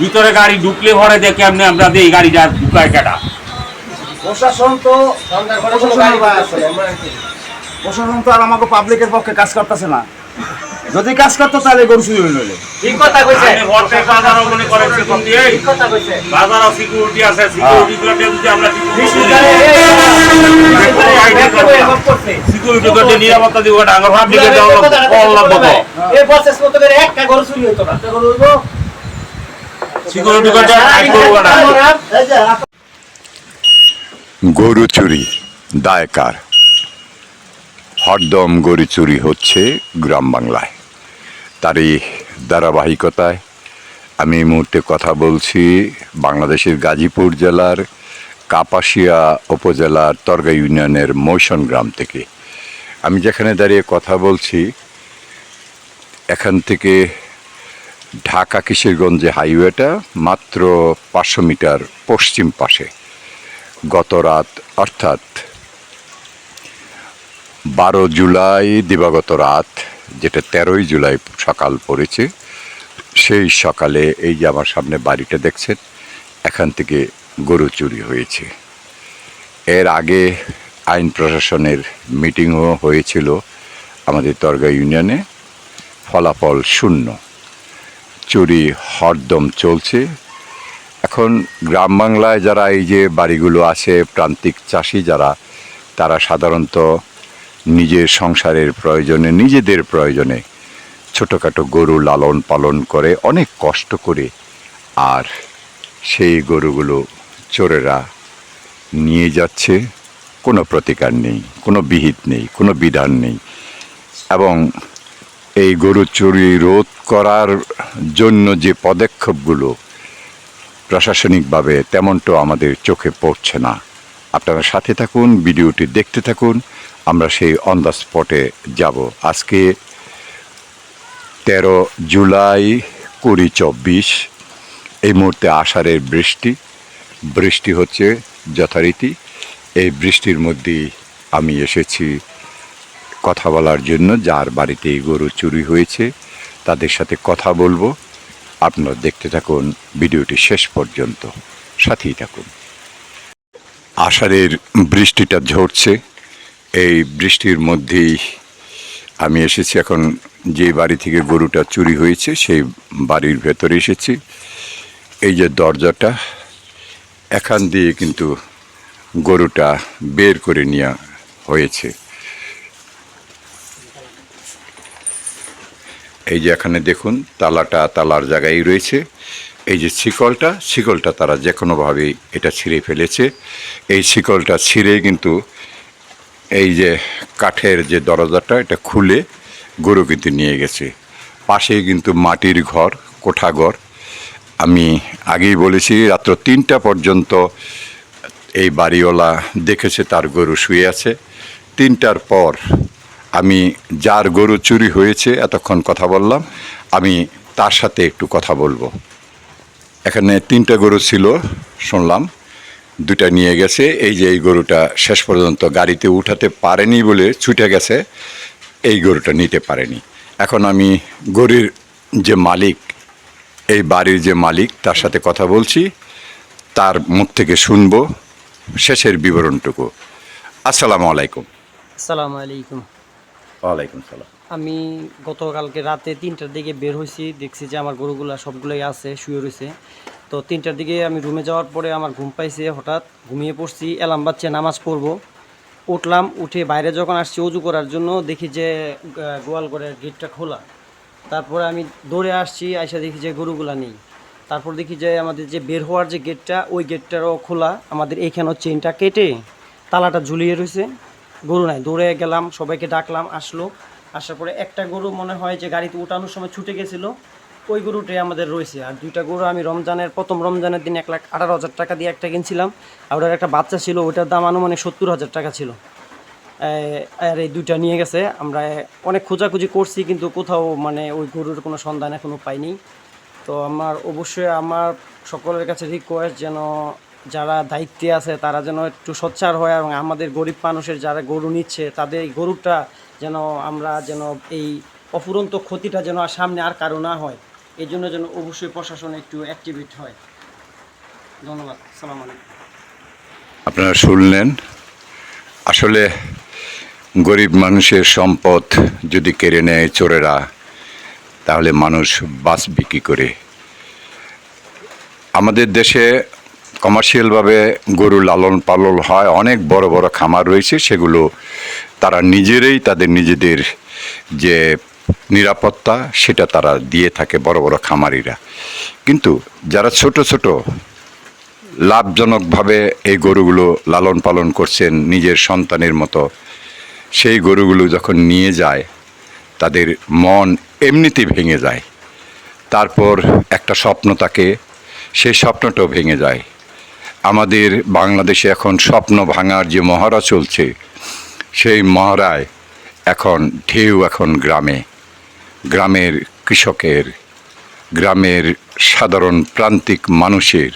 ভিতরে গাড়ি ঢুকলে পরে দেখে আপনি আমরা এই গাড়িটা ঢুকায় কেটা প্রশাসন তো প্রশাসন তো আর আমাকে পাবলিকের পক্ষে কাজ করতেছে না। যদি কাজ করতো তাহলে গরু চুরি হইল ঠিক কথা কইছে। আপনি বাজারও মনে করেন security, ঠিক কথা কইছে। বাজারও সিকিউরিটি আছে। সিকিউরিটি গুলোতে যদি আমরা সিকিউরিটি করতে নিরাপত্তা দিব ডাঙ্গর পাবলিকের দেওয়া কল লাগবো। এই প্রসেস মতো করে একটা গরু চুরি হইতো না। গরু চুরি দায়কার। হরদম গরু চুরি হচ্ছে গ্রাম বাংলায়। তারই ধারাবাহিকতায় আমি এই মুহূর্তে কথা বলছি বাংলাদেশের গাজীপুর জেলার কাপাসিয়া উপজেলার তরগা ইউনিয়নের মৈশন গ্রাম থেকে। আমি যেখানে দাঁড়িয়ে কথা বলছি এখান থেকে ঢাকা কিশোরগঞ্জে হাইওয়েটা মাত্র পাঁচশো মিটার পশ্চিম পাশে। গত রাত, অর্থাৎ বারো জুলাই দিবাগত রাত, যেটা তেরোই জুলাই সকাল পড়েছে, সেই সকালে এই যে আমার সামনে বাড়িটা দেখছেন, এখান থেকে গরু চুরি হয়েছে। এর আগে আইন প্রশাসনের মিটিংও হয়েছিল আমাদের তরগা ইউনিয়নে, ফলাফল শূন্য। চুরি, হরদম চলছে। এখন গ্রাম বাংলায় যারা এই যে বাড়িগুলো আছে, প্রান্তিক চাষি যারা, তারা সাধারণত নিজের সংসারের প্রয়োজনে, নিজেদের প্রয়োজনে ছোটোখাটো গরু লালন পালন করে, অনেক কষ্ট করে আর সেই গরুগুলো চোরেরা নিয়ে যাচ্ছে। কোনো প্রতিকার নেই, কোনো বিহিত নেই, কোনো বিধান নেই। এবং এই গরু চুরি রোধ করার জন্য যে পদক্ষেপগুলো প্রশাসনিকভাবে তেমনটা আমাদের চোখে পড়ছে না। আপনারা সাথে থাকুন, ভিডিওটি দেখতে থাকুন, আমরা সেই অন দ্য স্পটে যাব। আজকে তেরো জুলাই কুড়ি চব্বিশ, এই মুহূর্তে আষাঢ়ের বৃষ্টি। বৃষ্টি হচ্ছে যথারীতি। এই বৃষ্টির মধ্যেই আমি এসেছি কথা বলার জন্য যার বাড়িতে এই গরু চুরি হয়েছে, তাদের সাথে কথা বলব। আপনারা দেখতে থাকুন ভিডিওটি শেষ পর্যন্ত। সাথেই থাকুন। আষাঢ়ের বৃষ্টিটা ঝরছে। এই বৃষ্টির মধ্যেই আমি এসেছি এখন যে বাড়ি থেকে গরুটা চুরি হয়েছে, সেই বাড়ির ভেতরে এসেছি। এই যে দরজাটা, এখান দিয়ে কিন্তু গরুটা বের করে নেওয়া হয়েছে। এই যে এখানে দেখুন, তালাটা তালার জায়গায় রয়েছে। এই যে শিকলটা শিকলটা তারা যে কোনোভাবেই এটা ছিঁড়ে ফেলেছে। এই শিকলটা ছিঁড়ে কিন্তু এই যে কাঠের যে দরজাটা, এটা খুলে গরু কিন্তু নিয়ে গেছে। পাশেই কিন্তু মাটির ঘর কোঠাঘর আমি আগেই বলেছি, রাত্র তিনটা পর্যন্ত এই বাড়িওয়ালা দেখেছে, তার গরু শুয়ে আছে। তিনটার পর আমি যার গরু চুরি হয়েছে, এতক্ষণ কথা বললাম, আমি তার সাথে একটু কথা বলব। এখানে তিনটা গরু ছিল, শুনলাম দুটা নিয়ে গেছে, এই যে এই গরুটা শেষ পর্যন্ত গাড়িতে উঠাতে পারেনি বলে ছুটে গেছে, এই গরুটা নিতে পারেনি। এখন আমি গরুর যে মালিক, এই বাড়ির যে মালিক, তার সাথে কথা বলছি, তার মুখ থেকে শুনব, শেষের বিবরণটুকু। আসসালামু আলাইকুম। আসসালামু আলাইকুম। ওয়ালাইকুম সালাম। আমি গতকালকে রাতে তিনটার দিকে বের হয়েছি, দেখছি যে আমার গরুগুলা সবগুলোই আছে, শুয়ে রয়েছে। তো তিনটার দিকে আমি রুমে যাওয়ার পরে আমার ঘুম পাইছে, হঠাৎ ঘুমিয়ে পড়ছি এলাম বাচ্চা নামাজ পড়ব। উঠলাম, উঠে বাইরে যখন আসছি অজু করার জন্য, দেখি যে গোয়াল ঘরের গেটটা খোলা। তারপরে আমি দৌড়ে আসছি, আইসা দেখি যে গরুগুলা নেই। তারপর দেখি যে, আমাদের যে বের হওয়ার যে গেটটা, ওই গেটটারও খোলা। আমাদের এইখানেও চেনটা কেটে, তালাটা ঝুলিয়ে রয়েছে। গরু নাই। দৌড়ে গেলাম, সবাইকে ডাকলাম, আসলো। আসার পরে একটা গরু মনে হয় যে গাড়িতে উঠানোর সময় ছুটে গেছিল। ওই গরুটাই আমাদের রয়েছে। আর দুইটা গরু আমি রমজানের, প্রথম রমজানের দিন এক লাখ আঠারো হাজার টাকা দিয়ে একটা কিনছিলাম। আর ওটার একটা বাচ্চা ছিল, ওটার দাম আনুমানিক সত্তর হাজার টাকা ছিল। আর এই দুইটা নিয়ে গেছে। আমরা অনেক খোঁজাখুঁজি করছি, কিন্তু কোথাও মানে ওই গরুর কোনো সন্ধান এখনও পাইনি। তো আমার অবশ্যই আমার সকলের কাছে রিকোয়েস্ট যেন যারা দায়িত্বে আছে, তারা যেন একটু সোচ্চার হয় এবং আমাদের গরিব মানুষের যারা গরু নিচ্ছে, তাদের এই গরুটা যেন আমরা যেন এই অফুরন্ত ক্ষতিটা যেন আর সামনে আর কারও না হয়। এই জন্য যেন অবশ্যই প্রশাসন একটু অ্যাক্টিভেট হয়। ধন্যবাদ। সালাম আলাইকুম। আপনারা শুনলেন, আসলে গরিব মানুষের সম্পদ যদি কেড়ে নেয় চোরেরা, তাহলে মানুষ বাঁচবে কী করে? আমাদের দেশে কমার্শিয়ালভাবে গরু লালন পালন হয়, অনেক বড় বড় খামার রয়েছে, সেগুলো তারা নিজেরাই তাদের নিজেদের যে নিরাপত্তা সেটা তারা দিয়ে থাকে বড় বড় খামারিরা। কিন্তু যারা ছোট ছোট লাভজনকভাবে এই গরুগুলো লালন পালন করছেন নিজের সন্তানের মতো, সেই গরুগুলো যখন নিয়ে যায়, তাদের মন এমনিতেই ভেঙে যায়। তারপর একটা স্বপ্ন থাকে, সেই স্বপ্নটাও ভেঙে যায়। আমাদের বাংলাদেশে এখন স্বপ্ন ভাঙার যে মহড়া চলছে, সেই মহড়ায় এখন ঢেউ এখন গ্রামে। গ্রামের কৃষকের, গ্রামের সাধারণ প্রান্তিক মানুষের,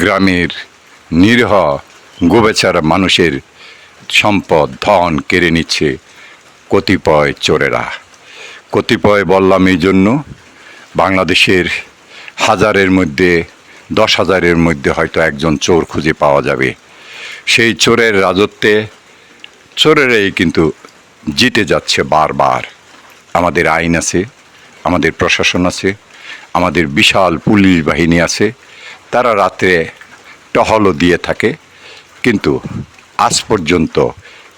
গ্রামের নিরহ গোবেচারা মানুষের সম্পদ ধন কেড়ে নিচ্ছে কতিপয় চোরেরা। কতিপয় বললাম এই জন্য, বাংলাদেশের হাজারের মধ্যে দশ হাজারের মধ্যে হয়তো একজন চোর খুঁজে পাওয়া যাবে। সেই চোরের রাজত্বে চোরেরাই কিন্তু জিতে যাচ্ছে বারবার। আমাদের আইন আছে, আমাদের প্রশাসন আছে, আমাদের বিশাল পুলিশ বাহিনী আছে। তারা রাত্রে টহলও দিয়ে থাকে। কিন্তু আজ পর্যন্ত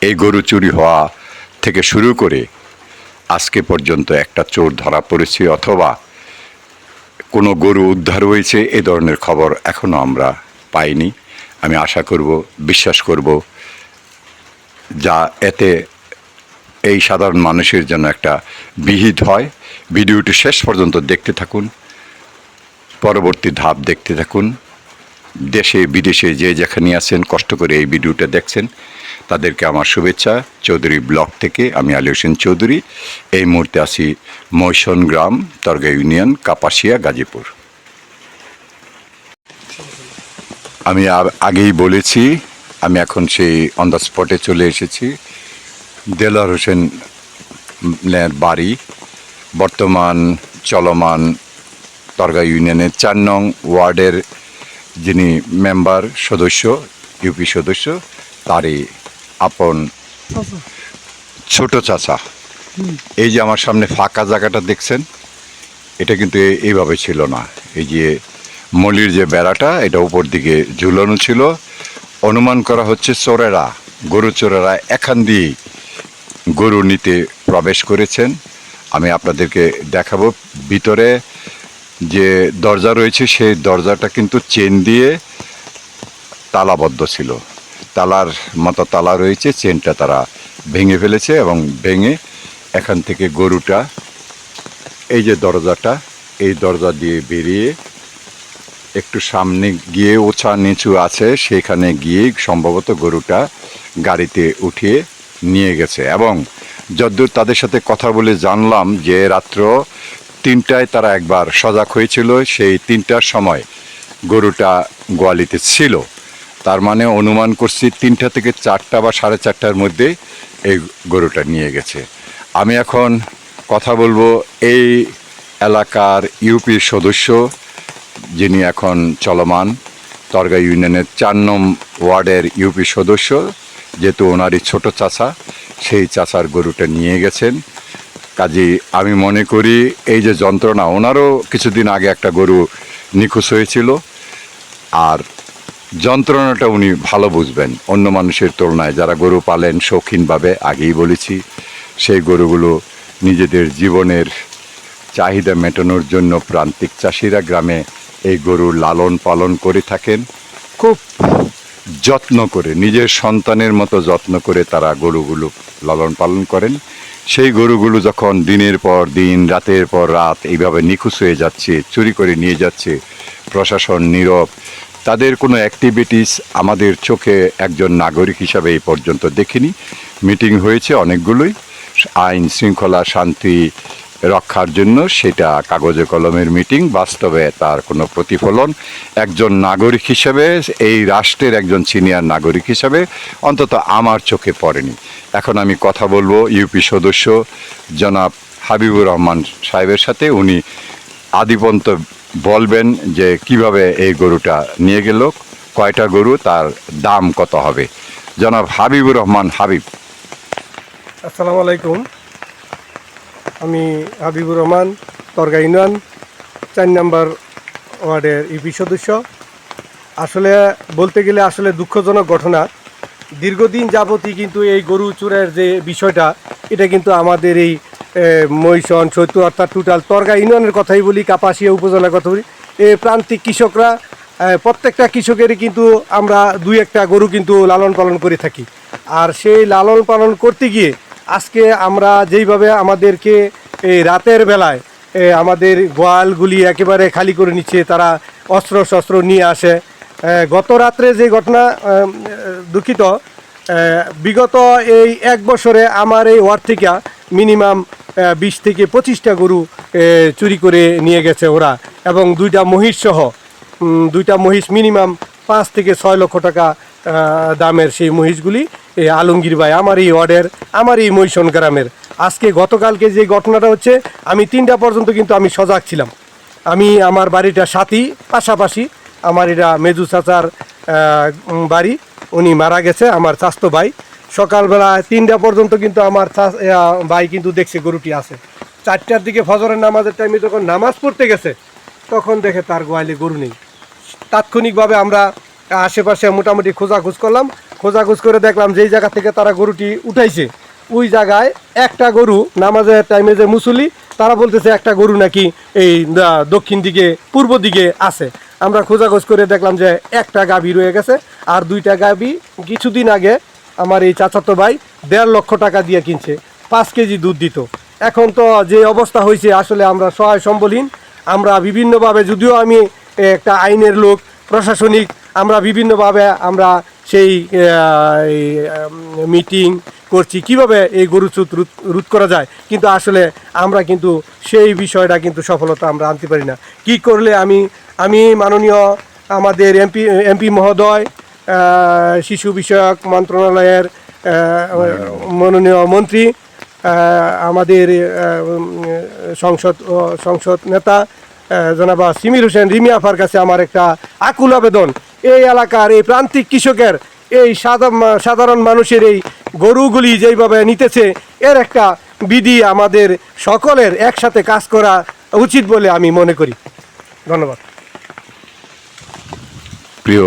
এই গরু চুরি হওয়া থেকে শুরু করে আজকে পর্যন্ত একটা চোর ধরা পড়েছে অথবা কোনো গরু উদ্ধার হয়েছে, এ ধরনের খবর এখনও আমরা পাইনি। আমি আশা করব, বিশ্বাস করব যা এতে এই সাধারণ মানুষের জন্য একটা বিহিত হয়। ভিডিওটি শেষ পর্যন্ত দেখতে থাকুন, পরবর্তী ধাপ দেখতে থাকুন। দেশে, বিদেশে যে যেখানে আছেন, কষ্ট করে এই ভিডিওটা দেখছেন। তাদেরকে আমার শুভেচ্ছা। চৌধুরী ব্লক থেকে আমি আলী হোসেন চৌধুরী। এই মুহূর্তে আছি মৈশন গ্রাম, তরগা ইউনিয়ন, কাপাসিয়া, গাজীপুর। আমি আগেই বলেছি, আমি এখন সেই অন দ্য স্পটে চলে এসেছি। দেলার হোসেন বাড়ি, বর্তমান চলমান তরগা ইউনিয়নের চার নং ওয়ার্ডের যিনি মেম্বার সদস্য ইউপি সদস্য, তারই আপন ছোট চাচা। এই যে আমার সামনে ফাঁকা জায়গাটা দেখছেন এটা কিন্তু এইভাবে ছিল না। এই যে মলির যে বেড়াটা এটা উপর দিকে ঝুলানো ছিল। অনুমান করা হচ্ছে চোরেরা গরু চোরেরা এখান দিয়েই গরু নিতে প্রবেশ করেছেন। আমি আপনাদেরকে দেখাবো ভিতরে যে দরজা রয়েছে সেই দরজাটা কিন্তু চেন দিয়ে তালাবদ্ধ ছিল। তালার মতো তালা রয়েছে, চেনটা তারা ভেঙে ফেলেছে এবং ভেঙে এখান থেকে গরুটা, এই যে দরজাটা, এই দরজা দিয়ে বেরিয়ে একটু সামনে গিয়ে ওছা নিচু আছে, সেখানে গিয়ে সম্ভবত গরুটা গাড়িতে উঠিয়ে নিয়ে গেছে এবং যদ্দূর তাদের সাথে কথা বলে জানলাম যে রাত্র তিনটায় তারা একবার সজাগ হয়েছিল, সেই তিনটার সময় গরুটা গোয়ালিতে ছিল। তার মানে অনুমান করছি তিনটা থেকে চারটা বা সাড়ে চারটার মধ্যে এই গরুটা নিয়ে গেছে। আমি এখন কথা বলব এই এলাকার ইউপির সদস্য, যিনি এখন চলমান, তরগা ইউনিয়নের চার নম ওয়ার্ডের ইউপি সদস্য, যেহেতু ওনারই ছোট চাচা, সেই চাচার গরুটা নিয়ে গেছেন। কাজেই আমি মনে করি এই যে যন্ত্রণা, ওনারও কিছুদিন আগে একটা গরু নিখোঁজ হয়েছিল। আর যন্ত্রণাটা উনি ভালো বুঝবেন। অন্য মানুষের তুলনায় যারা গরু পালেন, শৌখিনভাবে আগেই বলেছি, সেই গরুগুলো নিজেদের জীবনের চাহিদা মেটানোর জন্য প্রান্তিক চাষিরা গ্রামে এই গরুর লালন পালন করে থাকেন। খুব যত্ন করে, নিজের সন্তানের মতো যত্ন করে তারা গরুগুলো লালন পালন করেন। সেই গরুগুলো যখন দিনের পর দিন, রাতের পর রাত এইভাবে নিখোঁজ হয়ে যাচ্ছে, চুরি করে নিয়ে যাচ্ছে, প্রশাসন নীরব তাদের কোনো অ্যাক্টিভিটিস আমাদের চোখে একজন নাগরিক হিসাবে এই পর্যন্ত দেখিনি। মিটিং হয়েছে অনেকগুলোই। আইন শৃঙ্খলা, শান্তি রক্ষার জন্য সেটা কাগজে কলমের মিটিং বাস্তবে তার কোনো প্রতিফলন। একজন নাগরিক হিসেবে, এই রাষ্ট্রের একজন সিনিয়র নাগরিক হিসেবে অন্তত আমার চোখে পড়েনি। এখন আমি কথা বলব ইউপি সদস্য জনাব হাবিবুর রহমান সাহেবের সাথে। উনি আদিপন্ত বলবেন যে কীভাবে এই গরুটা নিয়ে গেল, কয়টা গরু, তার দাম কত হবে? জনাব হাবিবুর রহমান, হাবিব। আসসালামু আলাইকুম। আমি হাবিবুর রহমান, তরগা ইউনিয়ন, চার নাম্বার ওয়ার্ডের ইপি সদস্য। আসলে বলতে গেলে আসলে দুঃখজনক ঘটনা। দীর্ঘদিন যাবতই কিন্তু এই গরু চুরের যে বিষয়টা, এটা কিন্তু আমাদের এই মহিষন চৈত্র অর্থাৎ টোটাল তরগা ইউনিয়নের কথাই বলি, কাপাসিয়া উপজেলার কথা বলি। এই প্রান্তিক কৃষকরা প্রত্যেকটা কৃষকেরই কিন্তু আমরা দুই একটা গরু কিন্তু লালন পালন করে থাকি। আর সেই লালন পালন করতে গিয়ে আজকে আমরা যেইভাবে আমাদেরকে এই রাতের বেলায় আমাদের গোয়ালগুলি একেবারে খালি করে নিচ্ছে, তারা অস্ত্র শস্ত্র নিয়ে আসে। গত রাত্রে যে ঘটনা দুঃখিত বিগত এই এক বছরে আমার এই ওয়ার্ড থেকে মিনিমাম বিশ থেকে পঁচিশটা গরু চুরি করে নিয়ে গেছে ওরা। এবং দুইটা মহিষ সহ দুইটা মহিষ মিনিমাম পাঁচ থেকে ছয় লক্ষ টাকা দামের সেই মহিষগুলি এই আলমগীর ভাই, আমার এই ওয়ার্ডের, আমার এই মহিষণ গ্রামের। আজকে গতকালকে যে ঘটনাটা হচ্ছে, আমি তিনটা পর্যন্ত কিন্তু আমি সজাগ ছিলাম। আমি আমার বাড়িটা সাথী, পাশাপাশি আমার এটা মেজু চাচার বাড়ি, উনি মারা গেছে, আমার স্বাস্থ্য ভাই। সকালবেলা তিনটা পর্যন্ত কিন্তু আমার ভাই কিন্তু দেখছে গরুটি আছে। চারটার দিকে ফজরের নামাজের টাইমে যখন নামাজ পড়তে গেছে, তখন দেখে তার গোয়ালে গরু নেই। তাৎক্ষণিকভাবে আমরা আশেপাশে মোটামুটি খোঁজাখুঁজ করলাম। খোঁজাখুঁজ করে দেখলাম যেই জায়গা থেকে তারা গরুটি উঠাইছে, ওই জায়গায় একটা গরু নামাজের টাইমে যে মুসলি তারা বলতেছে একটা গরু নাকি এই দক্ষিণ দিকে, পূর্ব দিকে আছে। আমরা খোঁজাখোঁজ করে দেখলাম যে একটা গাভী রয়ে গেছে, আর দুইটা গাভী কিছুদিন আগে আমার এই চাচাতো ভাই দেড় লক্ষ টাকা দিয়ে কিনছে, পাঁচ কেজি দুধ দিত। এখন তো যে অবস্থা হয়েছে, আসলে আমরা সহায় সম্বলহীন আমরা বিভিন্নভাবে, যদিও আমি একটা আইনের লোক, প্রশাসনিক, আমরা বিভিন্নভাবে আমরা সেই মিটিং করছি, কীভাবে এই গরু চুত রোধ করা যায়। কিন্তু আসলে আমরা কিন্তু সেই বিষয়টা কিন্তু সফলতা আমরা আনতে পারি না। কি করলে আমি আমি মাননীয় আমাদের এমপি এমপি মহোদয় শিশু বিষয়ক মন্ত্রণালয়ের মাননীয় মন্ত্রী আমাদের সংসদ সংসদ নেতা জনাবা সিমির হোসেন রিমি আফার কাছে আমার একটা আকুল আবেদন। এই এলাকার এই প্রান্তিক কৃষকের, এই সাধারণ সাধারণ মানুষের এই গরুগুলি যেইভাবে নিতেছে, এর একটা বিধি আমাদের সকলের একসাথে কাজ করা উচিত বলে আমি মনে করি। ধন্যবাদ। প্রিয়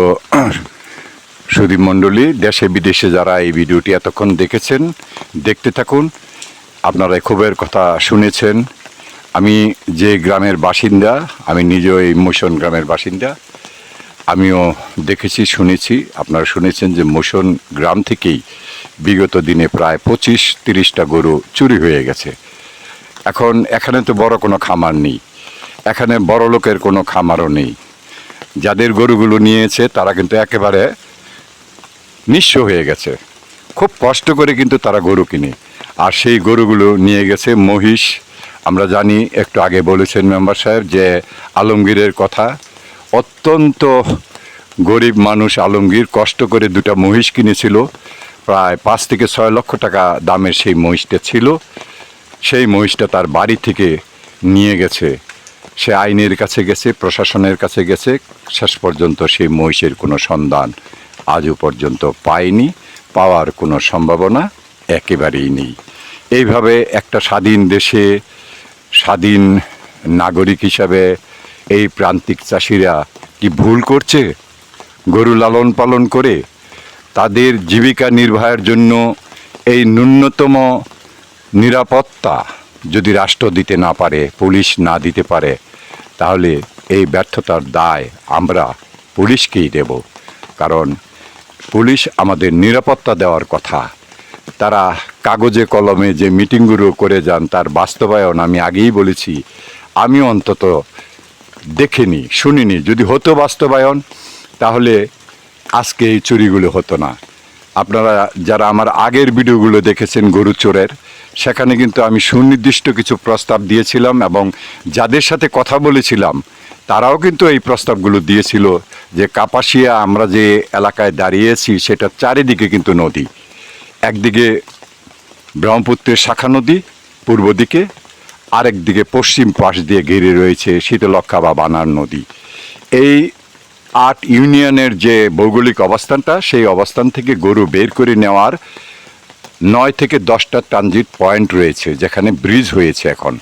সুদীপ মণ্ডলী, দেশে বিদেশে যারা এই ভিডিওটি এতক্ষণ দেখেছেন, দেখতে থাকুন। আপনারা ক্ষোভের কথা শুনেছেন। আমি যে গ্রামের বাসিন্দা, আমি নিজেও এই মোশন গ্রামের বাসিন্দা। আমিও দেখেছি, শুনেছি, আপনারা শুনেছেন যে মোশন গ্রাম থেকেই বিগত দিনে প্রায় পঁচিশ, তিরিশটা গরু চুরি হয়ে গেছে। এখন এখানে তো বড় কোনো খামার নেই। এখানে বড় লোকের কোনো খামারও নেই। যাদের গরুগুলো নিয়েছে, তারা কিন্তু একেবারে নিঃস্ব হয়ে গেছে। খুব কষ্ট করে কিন্তু তারা গরু কিনে। আর সেই গরুগুলো নিয়ে গেছে মহিষ। আমরা জানি, একটু আগে বলেছেন মেম্বার সাহেব যে আলমগীরের কথা, অত্যন্ত গরিব মানুষ আলমগীর কষ্ট করে দুটা মহিষ কিনেছিল। প্রায় পাঁচ থেকে ছয় লক্ষ টাকা দামের সেই মহিষটা ছিল। সেই মহিষটা তার বাড়ি থেকে নিয়ে গেছে। সে আইনের কাছে গেছে, প্রশাসনের কাছে গেছে। শেষ পর্যন্ত সেই মহিষের কোনো সন্ধান আজও পর্যন্ত পায়নি, পাওয়ার কোনো সম্ভাবনা একেবারেই নেই। এইভাবে একটা স্বাধীন দেশে স্বাধীন নাগরিক হিসাবে এই প্রান্তিক চাষিরা কি ভুল করছে? গরু লালন পালন করে তাদের জীবিকা নির্বাহের জন্য এই ন্যূনতম নিরাপত্তা যদি রাষ্ট্র দিতে না পারে, পুলিশ না দিতে পারে, তাহলে এই ব্যর্থতার দায় আমরা পুলিশকেই দেব। কারণ পুলিশ আমাদের নিরাপত্তা দেওয়ার কথা। তারা কাগজে কলমে যে মিটিংগুলো করে যান, তার বাস্তবায়ন আমি আগেই বলেছি। আমি অন্তত দেখিনি, শুনিনি। যদি হতো বাস্তবায়ন, তাহলে আজকে এই চুরিগুলো হতো না। আপনারা যারা আমার আগের ভিডিওগুলো দেখেছেন গরু চোরের, সেখানে কিন্তু আমি সুনির্দিষ্ট কিছু প্রস্তাব দিয়েছিলাম এবং যাদের সাথে কথা বলেছিলাম তারাও কিন্তু এই প্রস্তাবগুলো দিয়েছিল যে কাপাসিয়া, আমরা যে এলাকায় দাঁড়িয়েছি সেটা চারিদিকে কিন্তু নদী। একদিকে ব্রহ্মপুত্রের শাখা নদী, পূর্ব দিকে আরেক দিকে পশ্চিম পাশ দিয়ে ঘিরে রয়েছে শীতলক্ষা বা বানার নদী। এই আট ইউনিয়নের যে ভৌগোলিক অবস্থানটা, সেই অবস্থান থেকে গরু বের করে নেওয়ার নয় থেকে দশটা ট্রানজিট পয়েন্ট রয়েছে, যেখানে ব্রিজ হয়েছে এখন।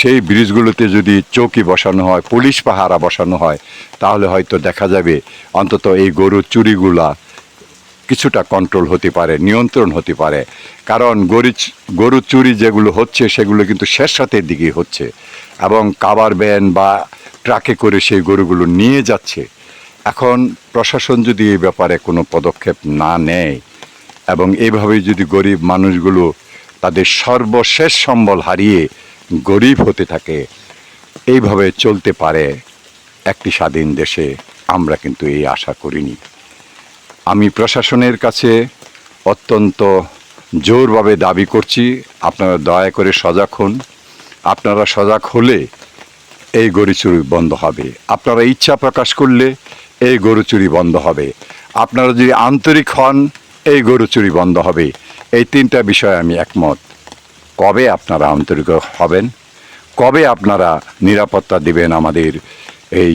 সেই ব্রিজগুলোতে যদি চৌকি বসানো হয়, পুলিশ পাহারা বসানো হয়, তাহলে হয়তো দেখা যাবে অন্তত এই গরুর চুরিগুলা কিছুটা কন্ট্রোল হতে পারে, নিয়ন্ত্রণ হতে পারে। কারণ গরু গরু চুরি যেগুলো হচ্ছে, সেগুলো কিন্তু শেষ রাতের দিকে হচ্ছে। এবং কাবার ব্যান বা ট্রাকে করে সেই গরুগুলো নিয়ে যাচ্ছে। এখন প্রশাসন যদি এই ব্যাপারে কোনো পদক্ষেপ না নেয় এবং এভাবে যদি গরিব মানুষগুলো তাদের সর্বশেষ সম্বল হারিয়ে গরিব হতে থাকে, এইভাবে চলতে পারে একটি স্বাধীন দেশে। আমরা কিন্তু এই আশা করিনি। আমি প্রশাসনের কাছে অত্যন্ত জোরভাবে দাবি করছি, আপনারা দয়া করে সজাগ হন। আপনারা সজাগ হলে এই গরু চুরি বন্ধ হবে। আপনারা ইচ্ছা প্রকাশ করলে এই গরু চুরি বন্ধ হবে। আপনারা যদি আন্তরিক হন এই গরু চুরি বন্ধ হবে। এই তিনটা বিষয়ে আমি একমত। কবে আপনারা আন্তরিক হবেন? কবে আপনারা নিরাপত্তা দিবেন আমাদের এই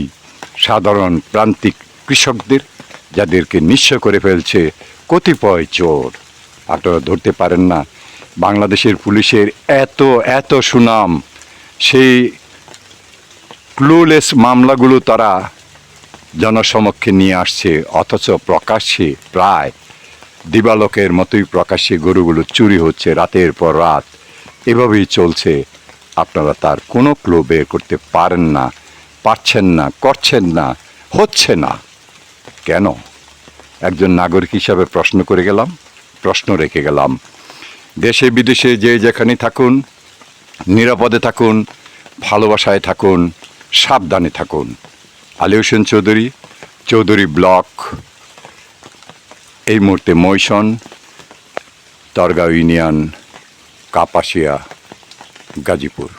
সাধারণ প্রান্তিক কৃষকদের, যাদেরকে নিঃস্ব করে ফেলছে কতিপয় চোর? আপনারা ধরতে পারেন না, বাংলাদেশের পুলিশের এত এত সুনাম, সেই ক্লুলেস মামলাগুলো তারা জনসমক্ষে নিয়ে আসছে, অথচ প্রকাশ্যে প্রায় দিবালোকের মতোই প্রকাশ্যে গরুগুলো চুরি হচ্ছে রাতের পর রাত। এভাবেই চলছে। আপনারা তার কোনো ক্লো বের করতে পারেন না, পারছেন না, করছেন না, হচ্ছে না। কেন? একজন নাগরিক হিসাবে প্রশ্ন করে গেলাম, প্রশ্ন রেখে গেলাম। দেশে বিদেশে যে যেখানে থাকুন, নিরাপদে থাকুন, ভালোবাসায় থাকুন, সাবধানে থাকুন। আলী হোসেন চৌধুরী চৌধুরী ব্লক। এই মুহূর্তে মৈশন তরগাঁও ইউনিয়ন কাপাসিয়া গাজীপুর।